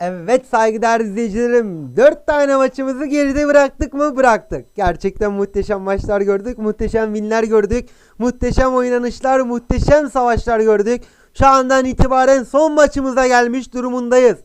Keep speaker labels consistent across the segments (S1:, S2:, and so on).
S1: Evet saygıdeğer izleyicilerim 4 tane maçımızı geride bıraktık mı bıraktık. Gerçekten muhteşem maçlar gördük. Muhteşem winler gördük. Muhteşem oynanışlar, muhteşem savaşlar gördük. Şu andan itibaren son maçımıza gelmiş durumundayız.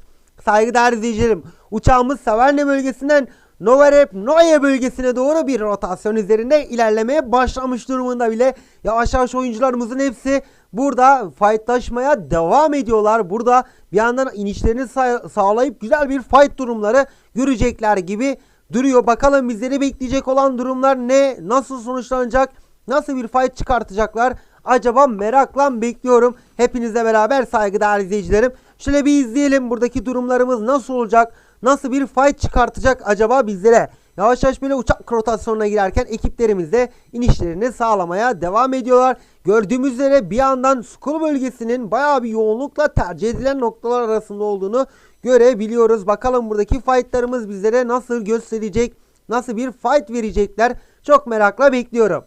S1: Saygıdeğer izleyicilerim uçağımız Saverne bölgesinden Novarep Noye bölgesine doğru bir rotasyon üzerinde ilerlemeye başlamış durumunda bile. Yavaş yavaş oyuncularımızın hepsi burada fightlaşmaya devam ediyorlar. Burada bir yandan inişlerini sa- sağlayıp güzel bir fight durumları görecekler gibi duruyor. Bakalım bizleri bekleyecek olan durumlar ne? Nasıl sonuçlanacak? Nasıl bir fight çıkartacaklar? Acaba merakla bekliyorum. Hepinizle beraber saygıdeğer izleyicilerim. Şöyle bir izleyelim buradaki durumlarımız nasıl olacak? Nasıl bir fight çıkartacak acaba bizlere? Yavaş yavaş böyle uçak rotasyonuna girerken ekiplerimiz de inişlerini sağlamaya devam ediyorlar. Gördüğümüz üzere bir yandan Skull bölgesinin bayağı bir yoğunlukla tercih edilen noktalar arasında olduğunu görebiliyoruz. Bakalım buradaki fightlarımız bizlere nasıl gösterecek? Nasıl bir fight verecekler? Çok merakla bekliyorum.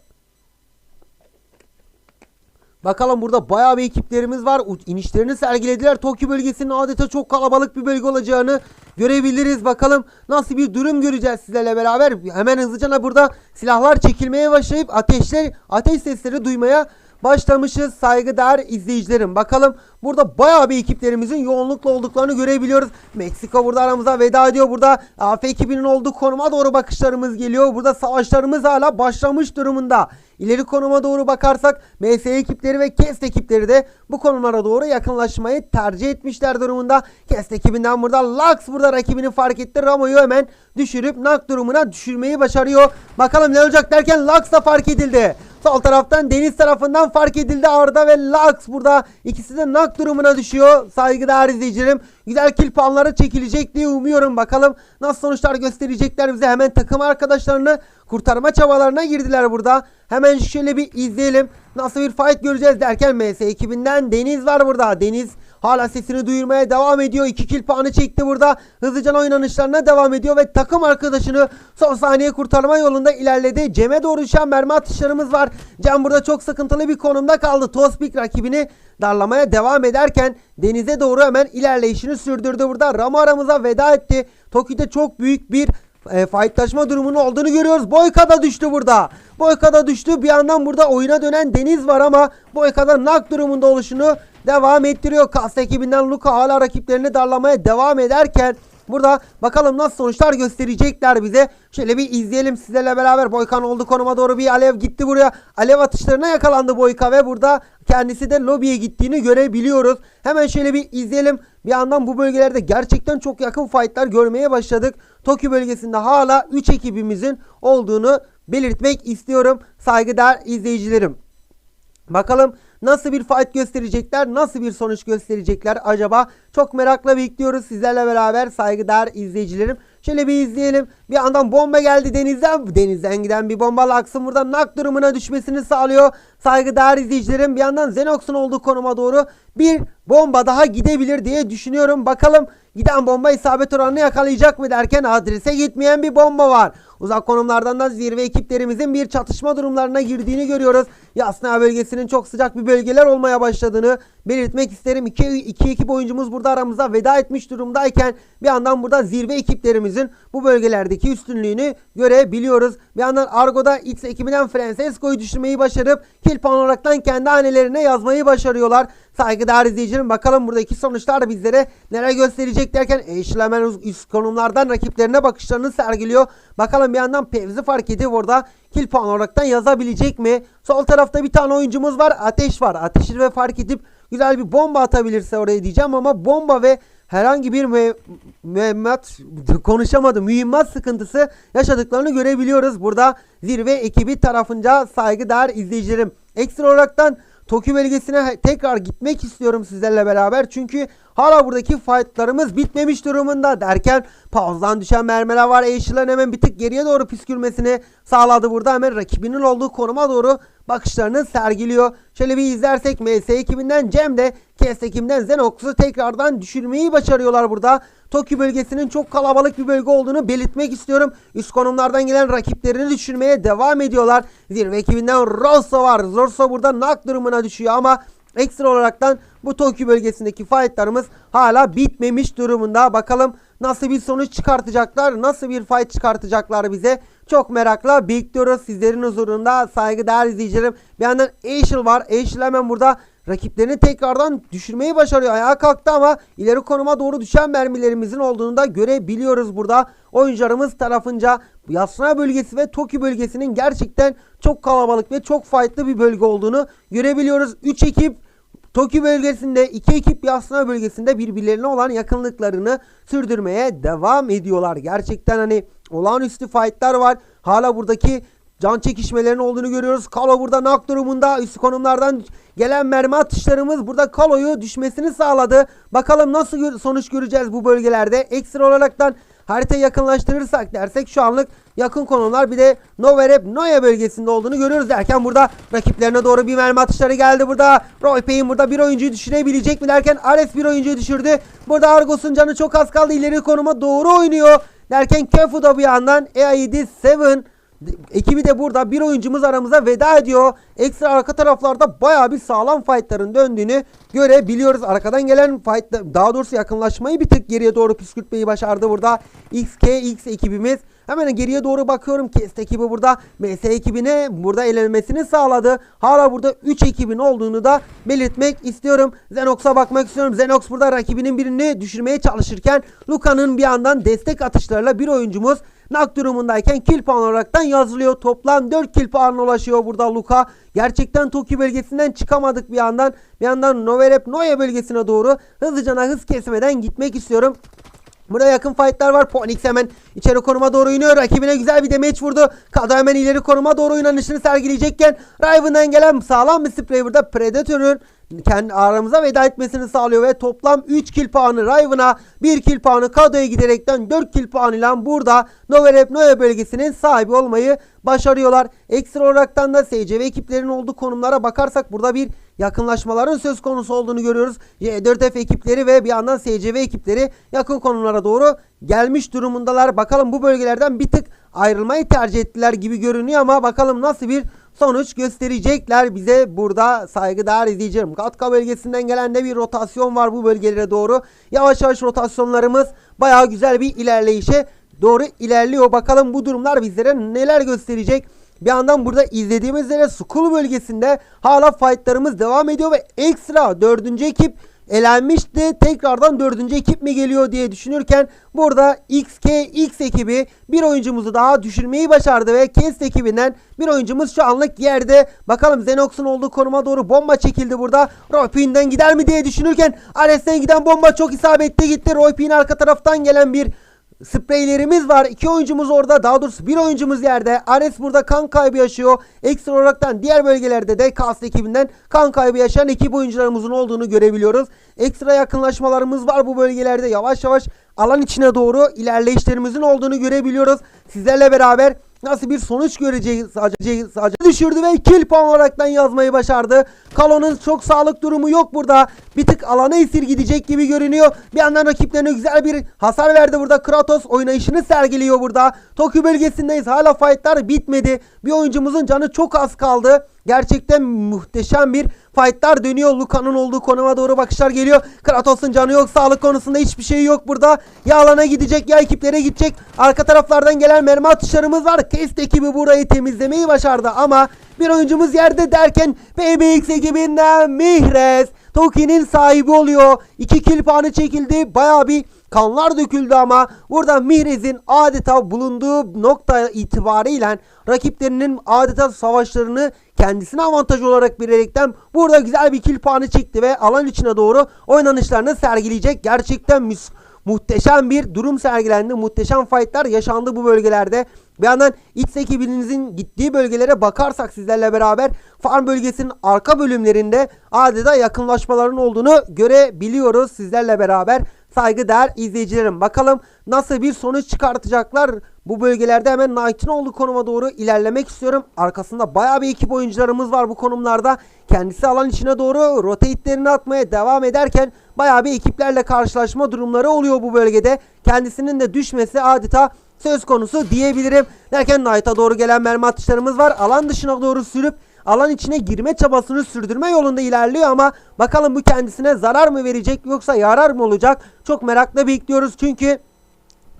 S1: Bakalım burada bayağı bir ekiplerimiz var. İnişlerini sergilediler. Tokyo bölgesinin adeta çok kalabalık bir bölge olacağını görebiliriz. Bakalım nasıl bir durum göreceğiz sizlerle beraber. Hemen hızlıca burada silahlar çekilmeye başlayıp ateşler, ateş sesleri duymaya başlamışız saygıdeğer izleyicilerim. Bakalım burada bayağı bir ekiplerimizin yoğunlukla olduklarını görebiliyoruz. Meksika burada aramıza veda ediyor. Burada AF ekibinin olduğu konuma doğru bakışlarımız geliyor. Burada savaşlarımız hala başlamış durumunda. İleri konuma doğru bakarsak MS ekipleri ve KEST ekipleri de bu konumlara doğru yakınlaşmayı tercih etmişler durumunda. KEST ekibinden burada Lux burada rakibini fark etti. Ramo'yu hemen düşürüp nak durumuna düşürmeyi başarıyor. Bakalım ne olacak derken Lux da fark edildi. Sol taraftan Deniz tarafından fark edildi Arda ve Lux burada ikisi de nak durumuna düşüyor. Saygıdeğer izleyicilerim. Güzel kill puanları çekilecek diye umuyorum. Bakalım nasıl sonuçlar gösterecekler bize. Hemen takım arkadaşlarını kurtarma çabalarına girdiler burada. Hemen şöyle bir izleyelim. Nasıl bir fight göreceğiz derken MS ekibinden Deniz var burada. Deniz hala sesini duyurmaya devam ediyor. 2 kill puanı çekti burada. Hızlıca oynanışlarına devam ediyor ve takım arkadaşını son saniye kurtarma yolunda ilerledi. Cem'e doğru düşen mermi atışlarımız var. Cem burada çok sıkıntılı bir konumda kaldı. Tospik rakibini darlamaya devam ederken denize doğru hemen ilerleyişini sürdürdü burada. Ramo aramıza veda etti. Toki'de çok büyük bir e, fightlaşma durumunun olduğunu görüyoruz. Boyka da düştü burada. Boyka da düştü. Bir yandan burada oyuna dönen Deniz var ama Boyka'da nak durumunda oluşunu devam ettiriyor. Kas ekibinden Luka hala rakiplerini darlamaya devam ederken Burada bakalım nasıl sonuçlar gösterecekler bize. Şöyle bir izleyelim sizlerle beraber. Boykan oldu konuma doğru bir alev gitti buraya. Alev atışlarına yakalandı Boyka ve burada kendisi de lobiye gittiğini görebiliyoruz. Hemen şöyle bir izleyelim. Bir yandan bu bölgelerde gerçekten çok yakın fightlar görmeye başladık. Tokyo bölgesinde hala 3 ekibimizin olduğunu belirtmek istiyorum. Saygıdeğer izleyicilerim. Bakalım nasıl bir fight gösterecekler, nasıl bir sonuç gösterecekler acaba? Çok merakla bekliyoruz sizlerle beraber saygıdeğer izleyicilerim. Şöyle bir izleyelim. Bir yandan bomba geldi denizden. Denizden giden bir bomba Laks'ın burada nak durumuna düşmesini sağlıyor. Saygıdeğer izleyicilerim bir yandan Xenox'un olduğu konuma doğru bir bomba daha gidebilir diye düşünüyorum. Bakalım giden bomba isabet oranını yakalayacak mı derken adrese gitmeyen bir bomba var. Uzak konumlardan da zirve ekiplerimizin bir çatışma durumlarına girdiğini görüyoruz. Yasna bölgesinin çok sıcak bir bölgeler olmaya başladığını belirtmek isterim. İki, iki ekip oyuncumuz burada aramıza veda etmiş durumdayken bir yandan burada zirve ekiplerimizin bu bölgelerdeki üstünlüğünü görebiliyoruz. Bir yandan Argo'da X ekibinden Francesco'yu düşürmeyi başarıp kill puan olaraktan kendi hanelerine yazmayı başarıyorlar. Saygıdeğer izleyicilerim bakalım buradaki sonuçlar bizlere neler gösterecek derken Eşil hemen üst konumlardan rakiplerine bakışlarını sergiliyor. Bakalım bir yandan Pevzi fark edip orada kill puan olaraktan yazabilecek mi? Sol tarafta bir tane oyuncumuz var. Ateş var. Ateşi ve fark edip güzel bir bomba atabilirse oraya diyeceğim ama bomba ve herhangi bir mü- mühimmat konuşamadım. Mühimmat sıkıntısı yaşadıklarını görebiliyoruz. Burada zirve ekibi tarafınca saygıdeğer izleyicilerim. Ekstra olaraktan Tokyo bölgesine tekrar gitmek istiyorum sizlerle beraber. Çünkü hala buradaki fightlarımız bitmemiş durumunda derken pauzdan düşen mermiler var. Eşilen hemen bir tık geriye doğru püskürmesini sağladı burada. Hemen rakibinin olduğu konuma doğru bakışlarını sergiliyor. Şöyle bir izlersek MS ekibinden Cem de Kes ekibinden Xenox'u tekrardan düşürmeyi başarıyorlar burada. Tokyo bölgesinin çok kalabalık bir bölge olduğunu belirtmek istiyorum. Üst konumlardan gelen rakiplerini düşürmeye devam ediyorlar. Zirve ekibinden Rosso var. Rosso burada nak durumuna düşüyor ama Ekstra olaraktan bu Tokyo bölgesindeki fightlarımız hala bitmemiş durumunda. Bakalım nasıl bir sonuç çıkartacaklar, nasıl bir fight çıkartacaklar bize. Çok merakla bekliyoruz sizlerin huzurunda saygıdeğer izleyicilerim. Bir yandan Ashel var. Ashel hemen burada rakiplerini tekrardan düşürmeyi başarıyor. Ayağa kalktı ama ileri konuma doğru düşen mermilerimizin olduğunu da görebiliyoruz burada. Oyuncularımız tarafınca Yasna bölgesi ve Toki bölgesinin gerçekten çok kalabalık ve çok fightlı bir bölge olduğunu görebiliyoruz. 3 ekip Tokyo bölgesinde iki ekip Yasna bölgesinde birbirlerine olan yakınlıklarını sürdürmeye devam ediyorlar. Gerçekten hani olağanüstü fightlar var. Hala buradaki can çekişmelerinin olduğunu görüyoruz. Kalo burada nak durumunda üst konumlardan gelen mermi atışlarımız burada Kalo'yu düşmesini sağladı. Bakalım nasıl sonuç göreceğiz bu bölgelerde. Ekstra olaraktan haritayı yakınlaştırırsak dersek şu anlık yakın konumlar bir de Noverep Noya bölgesinde olduğunu görüyoruz derken burada rakiplerine doğru bir mermi atışları geldi burada. Roy Payne burada bir oyuncuyu düşürebilecek mi derken Ares bir oyuncuyu düşürdü. Burada Argos'un canı çok az kaldı ileri konuma doğru oynuyor. Derken Kefu da bir yandan EA7 7 Ekibi de burada bir oyuncumuz aramıza veda ediyor. Ekstra arka taraflarda baya bir sağlam fightların döndüğünü görebiliyoruz. Arkadan gelen fight daha doğrusu yakınlaşmayı bir tık geriye doğru püskürtmeyi başardı burada. XKX ekibimiz. Hemen geriye doğru bakıyorum. Kest ekibi burada MS ekibine burada elenmesini sağladı. Hala burada 3 ekibin olduğunu da belirtmek istiyorum. Zenox'a bakmak istiyorum. Zenox burada rakibinin birini düşürmeye çalışırken Luka'nın bir yandan destek atışlarıyla bir oyuncumuz nak durumundayken kill puan olaraktan yazılıyor. Toplam 4 kill puanına ulaşıyor burada Luka. Gerçekten Tokyo bölgesinden çıkamadık bir yandan. Bir yandan Noverep Noya bölgesine doğru hızlıca hız kesmeden gitmek istiyorum. Burada yakın fightlar var. Ponix hemen içeri konuma doğru iniyor. Rakibine güzel bir demeç vurdu. Kado hemen ileri konuma doğru oynanışını sergileyecekken Riven'dan gelen sağlam bir sprey burada Predator'ın kendi aramıza veda etmesini sağlıyor ve toplam 3 kill puanı Riven'a 1 kill puanı Kado'ya giderekten 4 kill puanıyla burada Noverep Noya bölgesinin sahibi olmayı başarıyorlar. Ekstra olaraktan da SCV ekiplerinin olduğu konumlara bakarsak burada bir yakınlaşmaların söz konusu olduğunu görüyoruz. J4F ekipleri ve bir yandan SCV ekipleri yakın konumlara doğru gelmiş durumundalar. Bakalım bu bölgelerden bir tık ayrılmayı tercih ettiler gibi görünüyor ama bakalım nasıl bir sonuç gösterecekler bize burada saygıdeğer izleyicilerim. Katka bölgesinden gelen de bir rotasyon var bu bölgelere doğru. Yavaş yavaş rotasyonlarımız bayağı güzel bir ilerleyişe doğru ilerliyor. Bakalım bu durumlar bizlere neler gösterecek. Bir yandan burada izlediğimiz üzere Skull bölgesinde hala fightlarımız devam ediyor ve ekstra dördüncü ekip elenmişti. Tekrardan dördüncü ekip mi geliyor diye düşünürken burada XKX ekibi bir oyuncumuzu daha düşürmeyi başardı ve Kest ekibinden bir oyuncumuz şu anlık yerde. Bakalım Zenox'un olduğu konuma doğru bomba çekildi burada. Roypin'den gider mi diye düşünürken Ares'ten giden bomba çok isabetli gitti. Roypin arka taraftan gelen bir spreylerimiz var. İki oyuncumuz orada. Daha doğrusu bir oyuncumuz yerde. Ares burada kan kaybı yaşıyor. Ekstra olaraktan diğer bölgelerde de Kast ekibinden kan kaybı yaşayan ekip oyuncularımızın olduğunu görebiliyoruz. Ekstra yakınlaşmalarımız var bu bölgelerde. Yavaş yavaş alan içine doğru ilerleyişlerimizin olduğunu görebiliyoruz. Sizlerle beraber nasıl bir sonuç göreceğiz sadece, sadece düşürdü ve kill puan olaraktan yazmayı başardı. Kalo'nun çok sağlık durumu yok burada. Bir tık alana esir gidecek gibi görünüyor. Bir yandan rakiplerine güzel bir hasar verdi burada. Kratos oynayışını sergiliyor burada. Tokyo bölgesindeyiz. Hala fightlar bitmedi. Bir oyuncumuzun canı çok az kaldı. Gerçekten muhteşem bir fightlar dönüyor. Luka'nın olduğu konuma doğru bakışlar geliyor. Kratos'un canı yok. Sağlık konusunda hiçbir şey yok burada. Ya alana gidecek ya ekiplere gidecek. Arka taraflardan gelen mermi atışlarımız var. Test ekibi burayı temizlemeyi başardı ama bir oyuncumuz yerde derken BBX ekibinden Mihres Toki'nin sahibi oluyor. 2 kill puanı çekildi. Baya bir kanlar döküldü ama burada Mihrez'in adeta bulunduğu nokta itibariyle rakiplerinin adeta savaşlarını kendisine avantaj olarak bilerekten burada güzel bir kill puanı çekti ve alan içine doğru oynanışlarını sergileyecek. Gerçekten müs muhteşem bir durum sergilendi. Muhteşem fightlar yaşandı bu bölgelerde. Bir yandan X ekibinizin gittiği bölgelere bakarsak sizlerle beraber farm bölgesinin arka bölümlerinde adeta yakınlaşmaların olduğunu görebiliyoruz sizlerle beraber. Saygıdeğer izleyicilerim. Bakalım nasıl bir sonuç çıkartacaklar. Bu bölgelerde hemen Knight'ın konuma doğru ilerlemek istiyorum. Arkasında baya bir ekip oyuncularımız var bu konumlarda. Kendisi alan içine doğru rotate'lerini atmaya devam ederken baya bir ekiplerle karşılaşma durumları oluyor bu bölgede. Kendisinin de düşmesi adeta söz konusu diyebilirim. Derken Knight'a doğru gelen mermi atışlarımız var. Alan dışına doğru sürüp alan içine girme çabasını sürdürme yolunda ilerliyor ama bakalım bu kendisine zarar mı verecek yoksa yarar mı olacak? Çok merakla bekliyoruz çünkü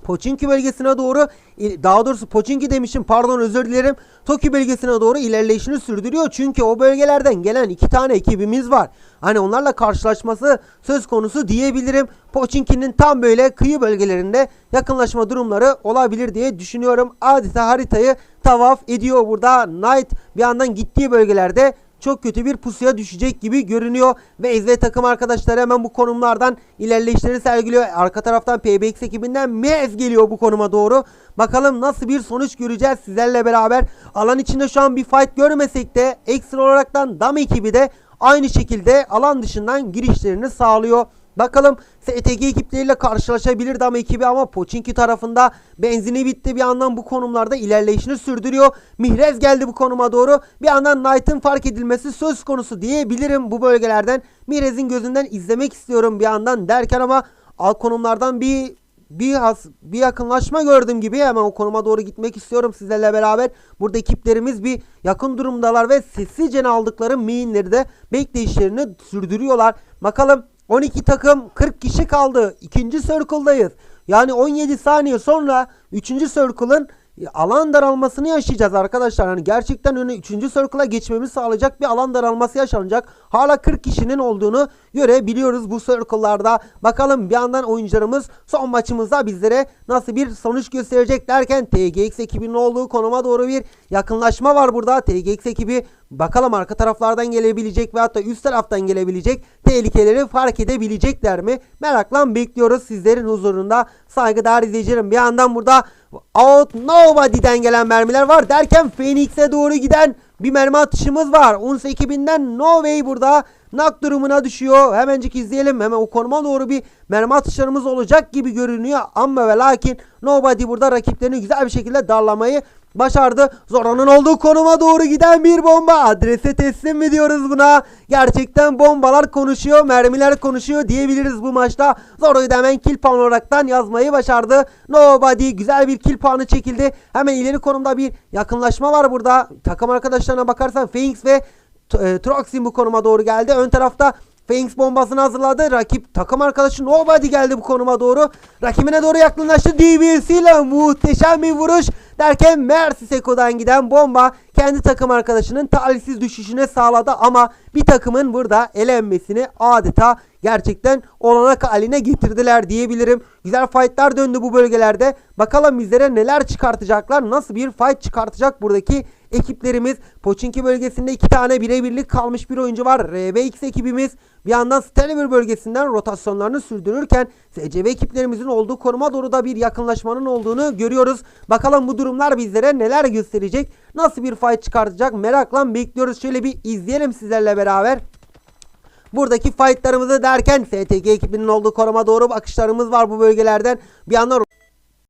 S1: Poçinki bölgesine doğru daha doğrusu Poçinki demişim pardon özür dilerim. Tokyo bölgesine doğru ilerleyişini sürdürüyor. Çünkü o bölgelerden gelen iki tane ekibimiz var. Hani onlarla karşılaşması söz konusu diyebilirim. Poçinki'nin tam böyle kıyı bölgelerinde yakınlaşma durumları olabilir diye düşünüyorum. Adeta haritayı tavaf ediyor burada. Knight bir yandan gittiği bölgelerde çok kötü bir pusuya düşecek gibi görünüyor. Ve Ezve takım arkadaşları hemen bu konumlardan ilerleyişlerini sergiliyor. Arka taraftan PBX ekibinden Mez geliyor bu konuma doğru. Bakalım nasıl bir sonuç göreceğiz sizlerle beraber. Alan içinde şu an bir fight görmesek de ekstra olaraktan Dam ekibi de aynı şekilde alan dışından girişlerini sağlıyor. Bakalım STG ekipleriyle karşılaşabilir Dam ekibi ama Poçinki tarafında benzini bitti. Bir yandan bu konumlarda ilerleyişini sürdürüyor. Mihrez geldi bu konuma doğru. Bir yandan Knight'ın fark edilmesi söz konusu diyebilirim bu bölgelerden. Mihrez'in gözünden izlemek istiyorum bir yandan derken ama alt konumlardan bir bir has, bir yakınlaşma gördüm gibi hemen o konuma doğru gitmek istiyorum sizlerle beraber. Burada ekiplerimiz bir yakın durumdalar ve sessizce aldıkları minleri de bekleyişlerini sürdürüyorlar. Bakalım 12 takım 40 kişi kaldı. İkinci circle'dayız. Yani 17 saniye sonra 3. circle'ın alan daralmasını yaşayacağız arkadaşlar. Hani gerçekten önü 3. circle'a geçmemizi sağlayacak bir alan daralması yaşanacak. Hala 40 kişinin olduğunu görebiliyoruz bu circle'larda. Bakalım bir yandan oyuncularımız son maçımızda bizlere nasıl bir sonuç gösterecek derken TGX ekibinin olduğu konuma doğru bir yakınlaşma var burada. TGX ekibi bakalım arka taraflardan gelebilecek ve hatta üst taraftan gelebilecek tehlikeleri fark edebilecekler mi? Merakla bekliyoruz sizlerin huzurunda. Saygıdeğer izleyicilerim bir yandan burada Out Nobody'den gelen mermiler var derken Phoenix'e doğru giden bir mermi atışımız var. Uns ekibinden No Way burada nak durumuna düşüyor. Hemencik izleyelim. Hemen o konuma doğru bir mermi atışlarımız olacak gibi görünüyor. Ama ve lakin Nobody burada rakiplerini güzel bir şekilde darlamayı başardı. Zora'nın olduğu konuma doğru giden bir bomba. Adrese teslim mi diyoruz buna? Gerçekten bombalar konuşuyor, mermiler konuşuyor diyebiliriz bu maçta. Zora'yı da hemen kill puan olaraktan yazmayı başardı. Nobody güzel bir kill puanı çekildi. Hemen ileri konumda bir yakınlaşma var burada. Takım arkadaşlarına bakarsan Phoenix ve e, Troxin bu konuma doğru geldi. Ön tarafta Phoenix bombasını hazırladı. Rakip takım arkadaşı Nobody geldi bu konuma doğru. Rakibine doğru yakınlaştı. DBC ile muhteşem bir vuruş. Derken Mercy Seko'dan giden bomba kendi takım arkadaşının talihsiz düşüşüne sağladı ama bir takımın burada elenmesini adeta gerçekten olanak haline getirdiler diyebilirim. Güzel fightlar döndü bu bölgelerde. Bakalım bizlere neler çıkartacaklar. Nasıl bir fight çıkartacak buradaki ekiplerimiz. Poçinki bölgesinde iki tane birebirlik kalmış bir oyuncu var. RBX ekibimiz bir yandan Stelver bölgesinden rotasyonlarını sürdürürken SCV ekiplerimizin olduğu konuma doğru da bir yakınlaşmanın olduğunu görüyoruz. Bakalım bu durumlar bizlere neler gösterecek? Nasıl bir fight çıkartacak? Merakla bekliyoruz. Şöyle bir izleyelim sizlerle beraber. Buradaki fightlarımızı derken STG ekibinin olduğu koruma doğru bakışlarımız var bu bölgelerden. Bir yandan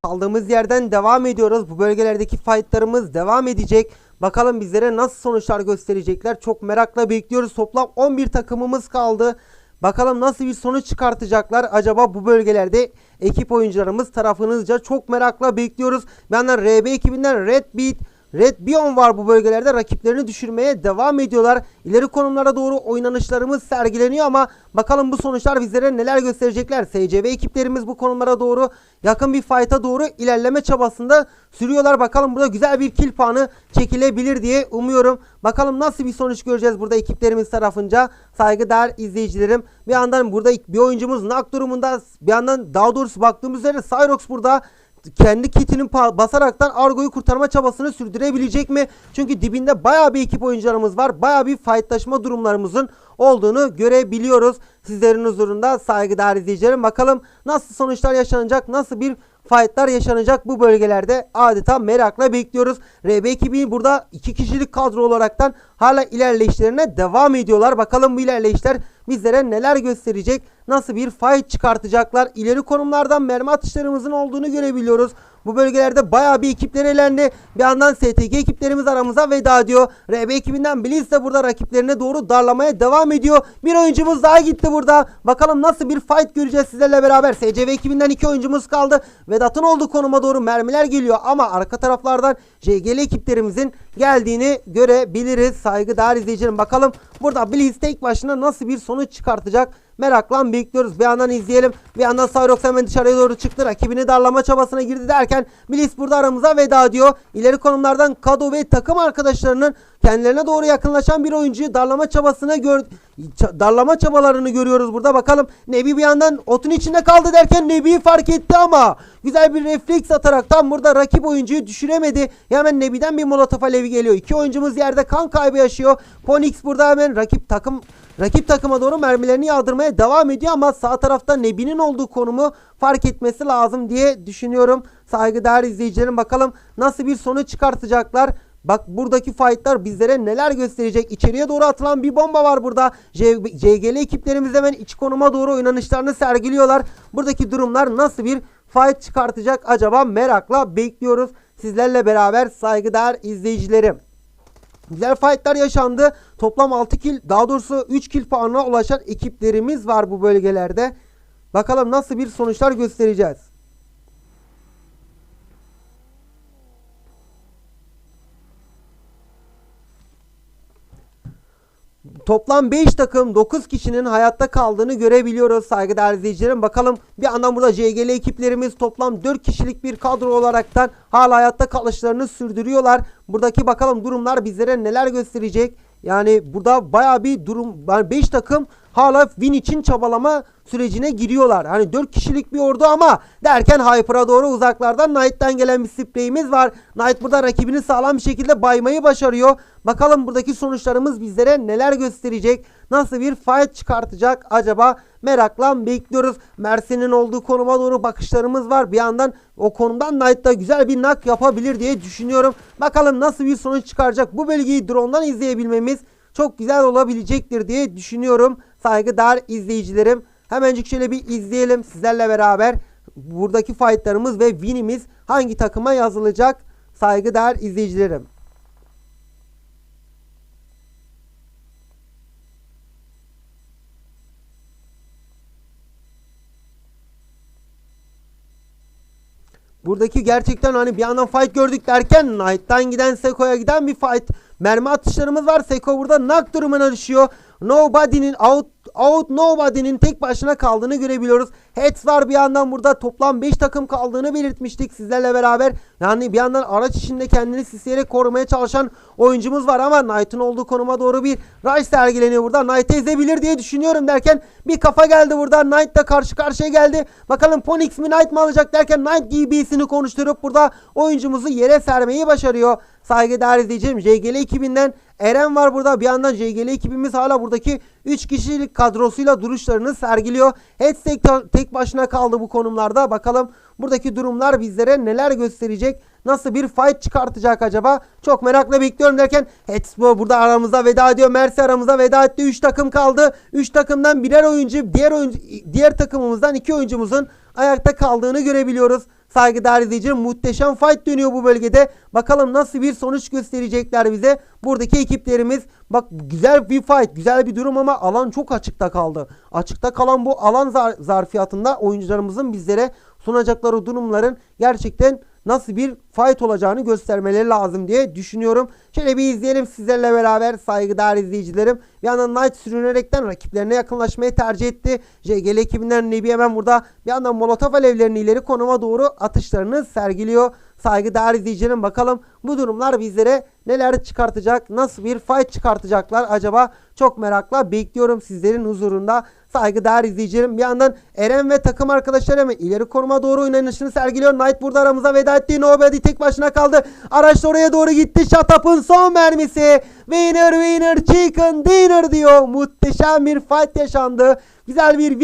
S1: kaldığımız yerden devam ediyoruz. Bu bölgelerdeki fightlarımız devam edecek. Bakalım bizlere nasıl sonuçlar gösterecekler. Çok merakla bekliyoruz. Toplam 11 takımımız kaldı. Bakalım nasıl bir sonuç çıkartacaklar. Acaba bu bölgelerde ekip oyuncularımız tarafınızca çok merakla bekliyoruz. Benden RB ekibinden Red Beat Red Bion var bu bölgelerde rakiplerini düşürmeye devam ediyorlar. İleri konumlara doğru oynanışlarımız sergileniyor ama bakalım bu sonuçlar bizlere neler gösterecekler. SCV ekiplerimiz bu konumlara doğru yakın bir fight'a doğru ilerleme çabasında sürüyorlar. Bakalım burada güzel bir kill puanı çekilebilir diye umuyorum. Bakalım nasıl bir sonuç göreceğiz burada ekiplerimiz tarafınca. Saygıdeğer izleyicilerim. Bir yandan burada bir oyuncumuz nak durumunda. Bir yandan daha doğrusu baktığımız üzere Cyrox burada kendi kitini basaraktan Argo'yu kurtarma çabasını sürdürebilecek mi? Çünkü dibinde baya bir ekip oyuncularımız var. Baya bir fightlaşma durumlarımızın olduğunu görebiliyoruz. Sizlerin huzurunda saygıdeğer izleyicilerim. Bakalım nasıl sonuçlar yaşanacak? Nasıl bir fightlar yaşanacak bu bölgelerde adeta merakla bekliyoruz. RB ekibi burada iki kişilik kadro olaraktan hala ilerleyişlerine devam ediyorlar. Bakalım bu ilerleyişler bizlere neler gösterecek? Nasıl bir fight çıkartacaklar? İleri konumlardan mermi atışlarımızın olduğunu görebiliyoruz. Bu bölgelerde bayağı bir ekipler elendi. Bir yandan STG ekiplerimiz aramıza veda ediyor. RB ekibinden Blitz de burada rakiplerine doğru darlamaya devam ediyor. Bir oyuncumuz daha gitti burada. Bakalım nasıl bir fight göreceğiz sizlerle beraber. SCV ekibinden iki oyuncumuz kaldı. Vedat'ın olduğu konuma doğru mermiler geliyor ama arka taraflardan JGL ekiplerimizin geldiğini görebiliriz. Saygıdeğer izleyicilerim. Bakalım burada Blitz tek başına nasıl bir sonuç çıkartacak? Merakla bekliyoruz. Bir yandan izleyelim. Bir yandan Cyrox hemen dışarıya doğru çıktı. Rakibini darlama çabasına girdi derken Blitz burada aramıza veda ediyor. İleri konumlardan Kado ve takım arkadaşlarının kendilerine doğru yakınlaşan bir oyuncuyu darlama çabasına gör darlama çabalarını görüyoruz burada. Bakalım Nebi bir yandan otun içinde kaldı derken Nebi'yi fark etti ama güzel bir refleks atarak tam burada rakip oyuncuyu düşüremedi. Hemen Nebi'den bir molotof alevi geliyor. İki oyuncumuz yerde kan kaybı yaşıyor. Ponix burada hemen rakip takım Rakip takıma doğru mermilerini yağdırmaya devam ediyor ama sağ tarafta Nebi'nin olduğu konumu fark etmesi lazım diye düşünüyorum. Saygıdeğer izleyicilerim bakalım nasıl bir sonuç çıkartacaklar. Bak buradaki fightlar bizlere neler gösterecek. İçeriye doğru atılan bir bomba var burada. JGL ekiplerimiz hemen iç konuma doğru oynanışlarını sergiliyorlar. Buradaki durumlar nasıl bir fight çıkartacak acaba merakla bekliyoruz. Sizlerle beraber saygıdeğer izleyicilerim. Güzel fightlar yaşandı. Toplam 6 kill daha doğrusu 3 kill puanına ulaşan ekiplerimiz var bu bölgelerde. Bakalım nasıl bir sonuçlar göstereceğiz. Toplam 5 takım 9 kişinin hayatta kaldığını görebiliyoruz saygıdeğer izleyicilerim. Bakalım bir yandan burada JGL ekiplerimiz toplam 4 kişilik bir kadro olaraktan hala hayatta kalışlarını sürdürüyorlar. Buradaki bakalım durumlar bizlere neler gösterecek. Yani burada baya bir durum yani 5 takım hala win için çabalama sürecine giriyorlar. Hani 4 kişilik bir ordu ama derken Hyper'a doğru uzaklardan Knight'tan gelen bir spreyimiz var. Knight burada rakibini sağlam bir şekilde baymayı başarıyor. Bakalım buradaki sonuçlarımız bizlere neler gösterecek? Nasıl bir fight çıkartacak acaba? Merakla bekliyoruz. Mersin'in olduğu konuma doğru bakışlarımız var. Bir yandan o konumdan Knight da güzel bir nak yapabilir diye düşünüyorum. Bakalım nasıl bir sonuç çıkaracak? Bu bölgeyi drone'dan izleyebilmemiz çok güzel olabilecektir diye düşünüyorum. Saygıdeğer izleyicilerim. Hemencik şöyle bir izleyelim sizlerle beraber. Buradaki fightlarımız ve winimiz hangi takıma yazılacak? Saygıdeğer izleyicilerim. Buradaki gerçekten hani bir yandan fight gördük derken Knight'tan giden Seko'ya giden bir fight. Mermi atışlarımız var. Seko burada knock durumuna düşüyor. Nobody'nin out out nobody'nin tek başına kaldığını görebiliyoruz. Heads var bir yandan burada toplam 5 takım kaldığını belirtmiştik sizlerle beraber. Yani bir yandan araç içinde kendini sisleyerek korumaya çalışan oyuncumuz var ama Knight'ın olduğu konuma doğru bir rush sergileniyor burada. Knight ezebilir diye düşünüyorum derken bir kafa geldi burada. Knight da karşı karşıya geldi. Bakalım Ponix mi Knight mi alacak derken Knight GB'sini konuşturup burada oyuncumuzu yere sermeyi başarıyor. Saygıdeğer izleyicilerim JGL ekibinden Eren var burada. Bir yandan JGL ekibimiz hala buradaki 3 kişilik kadrosuyla duruşlarını sergiliyor. Heads tek, başına kaldı bu konumlarda. Bakalım buradaki durumlar bizlere neler gösterecek? Nasıl bir fight çıkartacak acaba? Çok merakla bekliyorum derken Heads bu burada aramıza veda ediyor. Mersi aramıza veda etti. 3 takım kaldı. 3 takımdan birer oyuncu, diğer oyuncu diğer takımımızdan 2 oyuncumuzun ayakta kaldığını görebiliyoruz. Saygıdeğer izleyicilerim muhteşem fight dönüyor bu bölgede. Bakalım nasıl bir sonuç gösterecekler bize. Buradaki ekiplerimiz bak güzel bir fight, güzel bir durum ama alan çok açıkta kaldı. Açıkta kalan bu alan zar zarfiyatında oyuncularımızın bizlere sunacakları durumların gerçekten nasıl bir fight olacağını göstermeleri lazım diye düşünüyorum. Şöyle bir izleyelim sizlerle beraber saygıdeğer izleyicilerim. Bir yandan Knight sürünerekten rakiplerine yakınlaşmayı tercih etti. JGL ekibinden Nebi hemen burada bir yandan Molotov alevlerini ileri konuma doğru atışlarını sergiliyor. Saygıdeğer izleyicilerim bakalım bu durumlar bizlere neler çıkartacak, nasıl bir fight çıkartacaklar acaba çok merakla bekliyorum sizlerin huzurunda. Saygıdeğer izleyicilerim bir yandan Eren ve takım arkadaşları hemen ileri koruma doğru oynanışını sergiliyor. Knight burada aramıza veda etti. Nobody tek başına kaldı. Araç oraya doğru gitti. Shutup'ın son mermisi. Winner winner chicken dinner diyor. Muhteşem bir fight yaşandı. Güzel bir